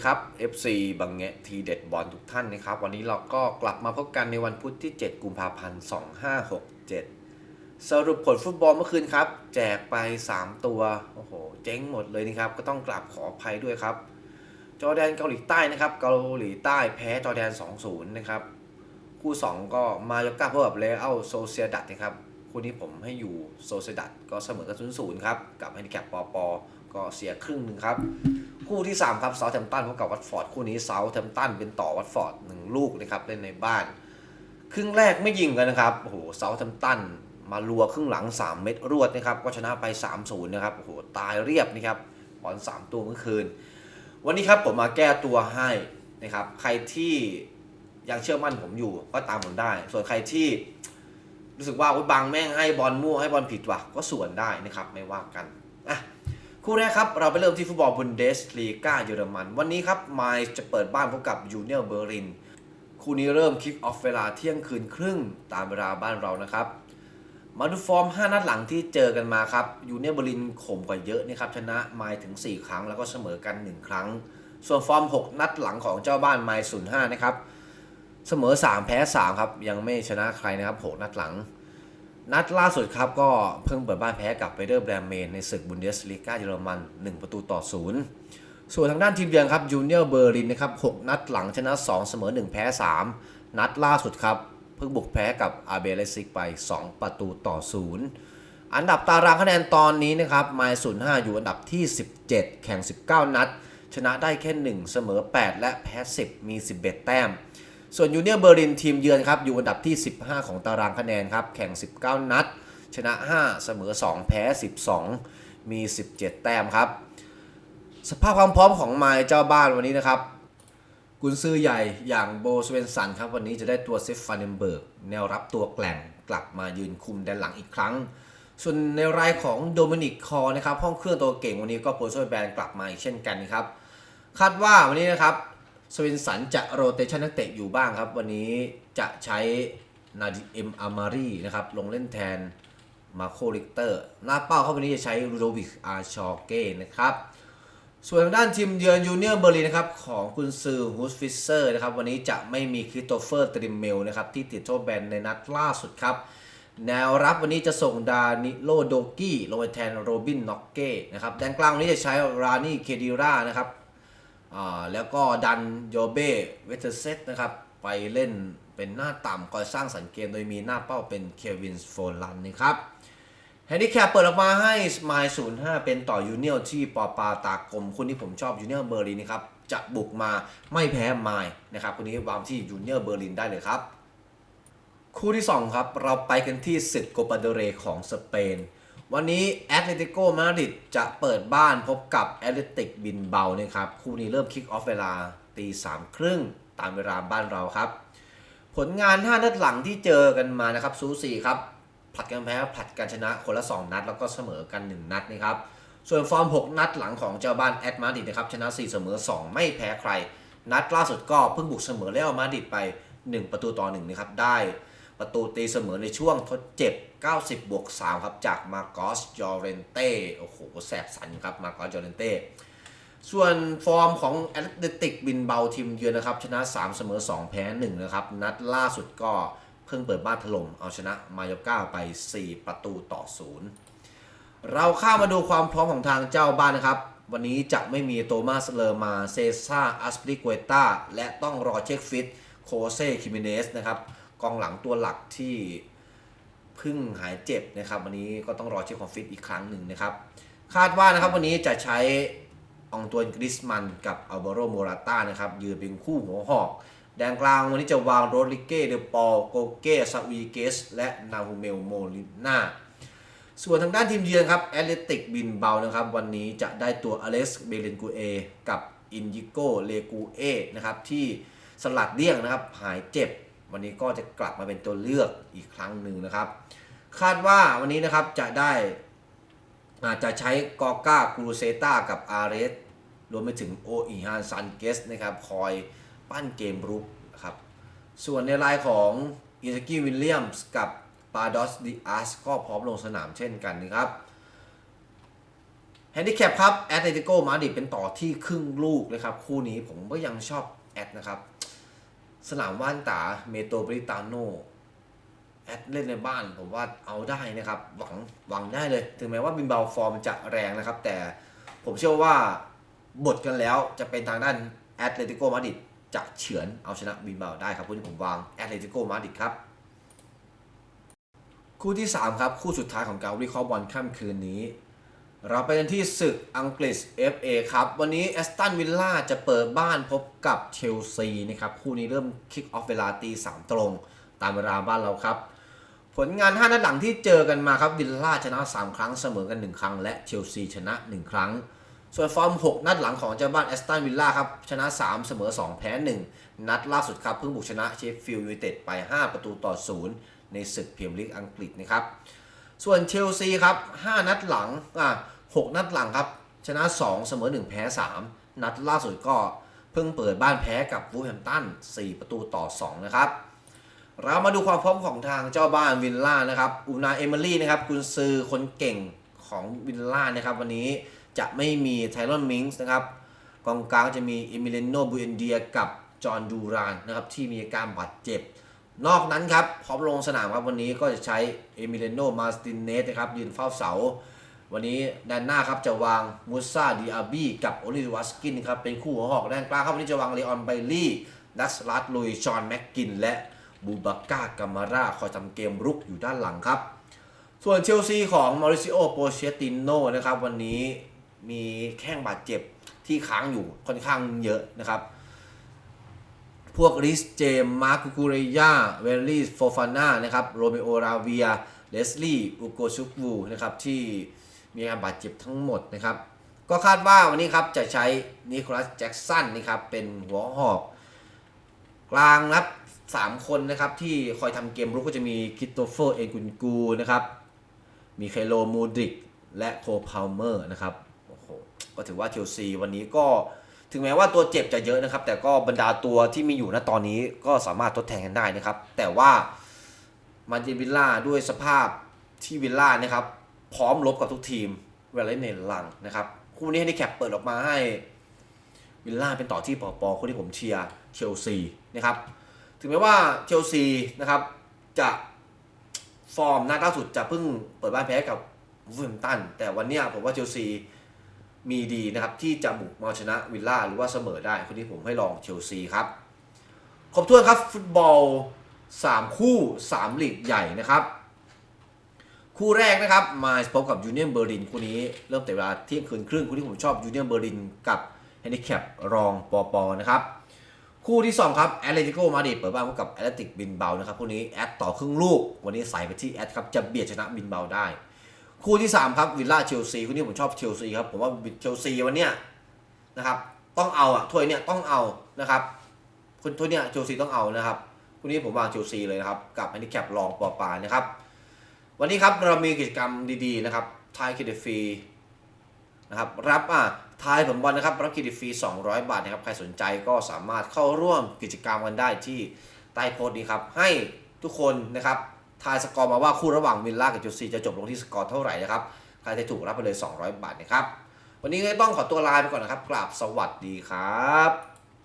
สดีครับ FC บังเงะทีเด็ดบอลทุกท่านนะครับ วันนี้เราก็กลับมาพบกันในวันพุธที่ 7 กุมภาพันธ์ 2567 สรุปผลฟุตบอลเมื่อคืนครับ แจกไป 3 ตัว โอ้โห เจ๊งหมดเลยนะครับ ก็ต้องกราบขออภัยด้วยครับ จอแดนเกาหลีใต้นะครับ เกาหลีใต้แพ้จอแดน 2-0 นะครับ คู่ 2 ก็มายก้าพบกับเลเอัลโซเซียดัตนะครับ คู่นี้ผมให้อยู่โซเซียดัตก็เสมอกัน0-0 ครับ กับแฮนดิแคปปอปอ ก็เสียครึ่งหนึ่งครับ คู่ที่ 3 ครับเซาท์แฮมป์ตันพบกับวัตฟอร์ดคู่นี้เซาท์แฮมป์ตันเป็นต่อวัตฟอร์ดหนึ่งลูกนะครับเล่นในบ้าน ครึ่งแรกไม่ยิงกันนะครับโอ้โหเซาท์แฮมป์ตันมาลัวครึ่งหลัง 3 เม็ดรวดนะครับก็ชนะไป 3-0นะครับโอ้โหตายเรียบนะครับบอล3ตัวเมื่อคืน วันนี้ครับผมมาแก้ตัวให้นะครับใครที่ยังเชื่อมั่นผมอยู่ก็ตามผมได้ ส่วนใครที่รู้สึกว่าบางแม่งให้บอลมั่วให้บอลผิดว่ะก็ส่วนได้นะครับไม่ว่ากัน คู่แรกครับ เราไปเริ่มที่ฟุตบอลบุนเดสลีกาเยอรมัน วันนี้ครับไมล์จะเปิดบ้านพบกับยูเนียเบอร์ลิน คู่นี้เริ่มคิกออฟเวลาเที่ยงคืนครึ่งตามเวลาบ้านเรานะครับ มาดูฟอร์ม 5 นัดหลังที่เจอกันมาครับยูเนียเบอร์ลินข่มกว่าเยอะนะครับชนะไมล์ถึง 4 ครั้งแล้วก็เสมอกัน 1 ครั้ง ส่วนฟอร์ม 6 นัดหลังของเจ้าบ้านไมล์05นะครับเสมอ 3 แพ้ 3 ครับ ยังไม่ชนะใครนะครับ 6 นัดหลัง นัดล่าสุดครับก็เพิ่งเปิดบ้านแพ้กับเวเดอร์แบรมเมนในศึกบุนเดสลีกาเยอรมัน 1 ประตูต่อ 0 ส่วนทางด้านทีมเยือนครับยูเนียเบอร์ลินนะครับ 6 นัดหลังชนะ 2 เสมอ 1 แพ้ 3 นัดล่าสุดครับ เพิ่งบุกแพ้กับอาเบเลซิกไป 2 ประตูต่อ 0 อันดับตารางคะแนนตอนนี้นะครับไมล์ศูนย์ห้าอยู่อันดับที่ 17 แข่ง 19 นัด ชนะได้แค่ 1 เสมอ 8 และแพ้ 10 มี 11 แต้ม ส่วนยูเนียเบอร์ลินทีมเยือนครับอยู่อันดับที่ 15 ของตารางคะแนนครับแข่ง 19 นัด ชนะ 5 เสมอ 2 แพ้ 12 มี 17 แต้มครับ สภาพความพร้อมของไมล์เจ้าบ้านวันนี้นะครับกุนซือใหญ่อย่างโบสเวนสันครับวันนี้จะได้ตัวเซฟฟานเดนเบิร์กแนวรับตัวแกล่งกลับมายืนคุมแดนหลังอีกครั้ง ส่วนในรายของโดมินิกคอร์นะครับห้องเครื่องตัวเก่งวันนี้ก็โปรโซแบนกลับมาอีกเช่นกันครับคาดว่าวันนี้นะครับ สวินสันจะโรเตชันนักเตะอยู่บ้างครับ วันนี้จะใช้นาดิเอ็มอามารีนะครับ ลงเล่นแทนมาโคลิกเตอร์ หน้าเป้าเขาวันนี้จะใช้รูโดวิกอาชอเก้นะครับส่วนทางด้านทีมเยือนยูเนียเบอร์ลินนะครับของคุณซือฮูสฟิเซอร์นะครับวันนี้จะไม่มีคริสโตเฟอร์ตริมเมลนะครับที่ติดโทษแบนในนัดล่าสุดครับ แนวรับวันนี้จะส่งดานิโลโดกี้ลงไปแทนโรบินน็อกเก้นะครับแดนกลางวันนี้จะใช้รานี่เคดิรานะครับ แล้วก็ดันโยเบเวเทเซตนะครับไปเล่นเป็นหน้าต่ำคอยสร้างสรรค์เกมโดยมีหน้าเป้าเป็นเควินโฟลันนะครับแฮนดิแคปเปิดออกมาให้สมาย05 เป็นต่อยูเนียลที่ปอปาตากลมคนที่ผมชอบยูเนียลเบอร์ลินนะครับจะบุกมาไม่แพ้ไมล์นะครับคนนี้วางที่ยูเนียลเบอร์ลินได้เลยครับ คู่ที่ 2 ครับ เราไปกันที่ศึกโกปาเดเรของสเปน วันนี้แอตเลติโกมาดริดจะเปิดบ้านพบกับแอตเลติกบินเบานะครับ คู่นี้เริ่มคิกออฟเวลาตีสามครึ่งตามเวลาบ้านเราครับ ผลงาน 5 นัดหลังที่เจอกันมานะครับซูสี่ครับผลัดกันแพ้ผลัดกันชนะคนละ 2 นัด แล้วก็เสมอกัน 1 นัดนะครับ ส่วนฟอร์ม 6 นัดหลังของเจ้าบ้านแอตมาดริดนะครับชนะ 4 เสมอ 2 ไม่แพ้ใคร นัดล่าสุดก็เพิ่งบุกเสมอเรอัลมาดริดไป 1 ประตูต่อ1นะครับได้ ประตูตีเสมอในช่วงทดเจ็บ 90 บวก 3 ครับ จากมาโกสจอเรนเต้ โอ้โห แสบสันครับมาโกสจอเรนเต้ ส่วนฟอร์มของแอตเลติกบินเบาทีมเยือนนะครับ ชนะ 3 เสมอ 2 แพ้ 1 นะครับ นัดล่าสุดก็เพิ่งเปิดบ้านถล่มเอาชนะมายก้าไป 4 ประตูต่อ 0 เราข้ามาดูความพร้อมของทางเจ้าบ้านนะครับ วันนี้จะไม่มีโตมาสเลอร์มาเซซ่าอัสปริกเวตาและต้องรอเช็คฟิตโคเซคิมิเนสนะครับ กองหลังตัวหลักที่เพิ่งหายเจ็บนะครับ วันนี้ก็ต้องรอเช็คความฟิตอีกครั้งหนึ่งนะครับ คาดว่านะครับวันนี้จะใช้องตัวนกริสมันกับอัลวาโรโมราต้านะครับยืนเป็นคู่หัวหอก แดนกลางวันนี้จะวางโรดริเก้เดปอลโกเก้ซาวีเกส และนาฮูเมลโมลิน่าส่วนทางด้านทีมเยือนครับแอตเลติกบินเบานะครับ วันนี้จะได้ตัวอเล็กซ์เบเลนกูเอกับอินยิโกเลกูเอนะครับที่สลัดเลี่ยงนะครับหายเจ็บ วันนี้ก็จะกลับมาเป็นตัวเลือกอีกครั้งหนึ่งนะครับ คาดว่าวันนี้นะครับจะได้อาจจะใช้กอก้ากรูเซต้ากับอาเรสรวมไปถึงโออีฮานซันเกสนะครับ คอยปั้นเกมรุกนะครับ ส่วนในรายของอิสกี้วิลเลียมส์กับปาดอสดิอาสก็พร้อมลงสนามเช่นกันนะครับแฮนดิแคปครับ แอตเลติโกมาดิดเป็นต่อที่ครึ่งลูกนะครับ คู่นี้ผมก็ยังชอบแอดนะครับ สนามว่านตาเมโตรบริตาโนแอดเล่นในบ้านผมว่าเอาได้นะครับ หวังหวังได้เลย ถึงแม้ว่าบินเบาฟอร์มจะแรงนะครับ แต่ผมเชื่อว่าบทกันแล้วจะเป็นทางด้านแอตเลติโกมาดริดจะเฉือนเอาชนะบินเบาได้ครับคู่นี้ผมวางแอตเลติโกมาดริดครับ คู่ที่ 3 ครับ คู่สุดท้ายของการวิเคราะห์บอลค่ำคืนนี้ เราไปกันที่ศึกอังกฤษ FA ครับ วันนี้แอสตันวิลล่าจะเปิดบ้านพบกับเชลซีนะครับ คู่นี้เริ่มคิกออฟเวลาตีสามตรง ตามเวลาบ้านเราครับ ผลงาน 5 นัดหลังที่เจอกันมาครับ วิลล่าชนะ 3 ครั้งเสมอกัน 1 ครั้ง และเชลซีชนะ 1 ครั้ง ส่วนฟอร์ม 6 นัดหลังของเจ้าบ้านแอสตันวิลล่าครับ ชนะ 3 เสมอ 2 แพ้ 1 นัดล่าสุดครับเพิ่งบุกชนะเชฟฟิลด์ยูไนเต็ดไป 5 ประตูต่อ 0 ในศึกพรีเมียร์ลีกอังกฤษนะครับ ส่วนเชลซีครับ 5 นัดหลังอะ6นัดหลังครับ ชนะ 2 เสมอ 1 แพ้ 3 นัดล่าสุดก็เพิ่งเปิดบ้านแพ้กับวูแฮมตัน 4 ประตูต่อ 2 นะครับ เรามาดูความพร้อมของทางเจ้าบ้านวิลล่านะครับอูนาเอมิลี่นะครับกุนซือคนเก่งของวิลล่านะครับ วันนี้จะไม่มีไทรอนมิงส์นะครับกองกลางจะมีเอมิเลโนบูเอนเดียกับจอห์นดูรานนะครับที่มีอาการบาดเจ็บ นอกนั้นครับพร้อมลงสนามครับวันนี้ก็จะใช้เอมิเลโนมาสตินเนสนะครับยืนเฝ้าเสา วันนี้ด้านหน้าครับจะวางมูซาดิอาบีกับโอลิวัสกินครับเป็นคู่หัวหอกด้านกลางครับวันนี้จะวางเลออนไบลี่ดัสลัดลุยชอนแม็กกิน และบูบาก้ากามาร่าคอยทำเกมรุกอยู่ด้านหลังครับ ส่วนเชลซีของมาริซิโอโปเชติโนนะครับวันนี้มีแข้งบาดเจ็บที่ค้างอยู่ค่อนข้างเยอะนะครับ พวกริสเจมมาร์คุคูเรียเวลลี่โฟฟาน่านะครับโรเมโอราเวียเลสลี่อุโกชุกวูนะครับที่มีอาการบาดเจ็บทั้งหมดนะครับ ก็คาดว่าวันนี้ครับจะใช้นิโคลัสแจ็กสันนะครับเป็นหัวหอกกลางนับ 3 คนนะครับที่คอยทำเกมรุกก็จะมีคิตโตเฟอร์เอกุนกูนะครับมีไคโลมูดริกและโคพาลเมอร์นะครับโอ้โหก็ถือว่าเชลซีวันนี้ก็ ถึงแม้ว่าตัวเจ็บจะเยอะนะครับ แต่ก็บรรดาตัวที่มีอยู่ณตอนนี้ก็สามารถทดแทนกันได้นะครับ แต่ว่ามาจิวิลล่าด้วยสภาพที่วิลล่านะครับ พร้อมลบกับทุกทีมเวลาเล่นในหลังนะครับ คู่นี้ให้แคปเปิดออกมาให้วิลล่าเป็นต่อที่ปอปอคู่ที่ผมเชียร์เชลซีนะครับ ถึงแม้ว่าเชลซีนะครับจะฟอร์มนัดล่าสุดจะเพิ่งเปิดบ้านแพ้กับวูฟแฮมตันแต่วันเนี้ยผมว่าเชลซี มีดีนะครับที่จะบุกมาชนะวิลล่าหรือว่าเสมอได้คนที่ผมให้ลองเชลซีครับครบถ้วนครับฟุตบอล 3 คู่ 3 ลีกใหญ่นะครับ คู่แรกนะครับมาพบกับยูเนียนเบอร์ลินคู่นี้เริ่มแต่เวลาเที่ยงคืนครึ่งคู่ที่ผมชอบยูเนียนเบอร์ลินกับแฮนดิแคปรองปอปอนะครับคู่ที่ 2 ครับแอตเลติโกมาดริดเปิดบ้านพบกับแอตเลติกบินเบานะครับคู่นี้แอตต่อครึ่งลูก วันนี้ใส่ไปที่แอตครับจะเบียดชนะบินเบาได้ คู่ที่ 3 ครับวิลล่าเชลซีคู่นี้ผมชอบเชลซีครับผมว่าเชลซีวันเนี้ยนะครับต้องเอาอะถ้วยเนี้ยต้องเอานะครับคุณถ้วยเนี้ยเชลซีต้องเอานะครับคู่นี้ผมวางเชลซีเลยนะครับกับแฮนดิแคปรองปอปานะครับ วันนี้ครับเรามีกิจกรรมดีๆนะครับทายครดิตฟรีนะครับรับอะทายผลบอลนะครับรับเครดิตฟรี 200 บาทนะครับใครสนใจก็สามารถเข้าร่วมกิจกรรมกันได้ที่ใต้โพสต์นี้ครับให้ทุกคนนะครับ ทายสกอร์มาว่าคู่ระหว่างวิลล่ากับเชลซีจะจบลงที่สกอร์เท่าไหร่นะครับใครจะถูกรับไปเลย 200 บาทนะครับ วันนี้ก็ต้องขอตัวลาไปก่อนนะครับ กราบสวัสดีครับ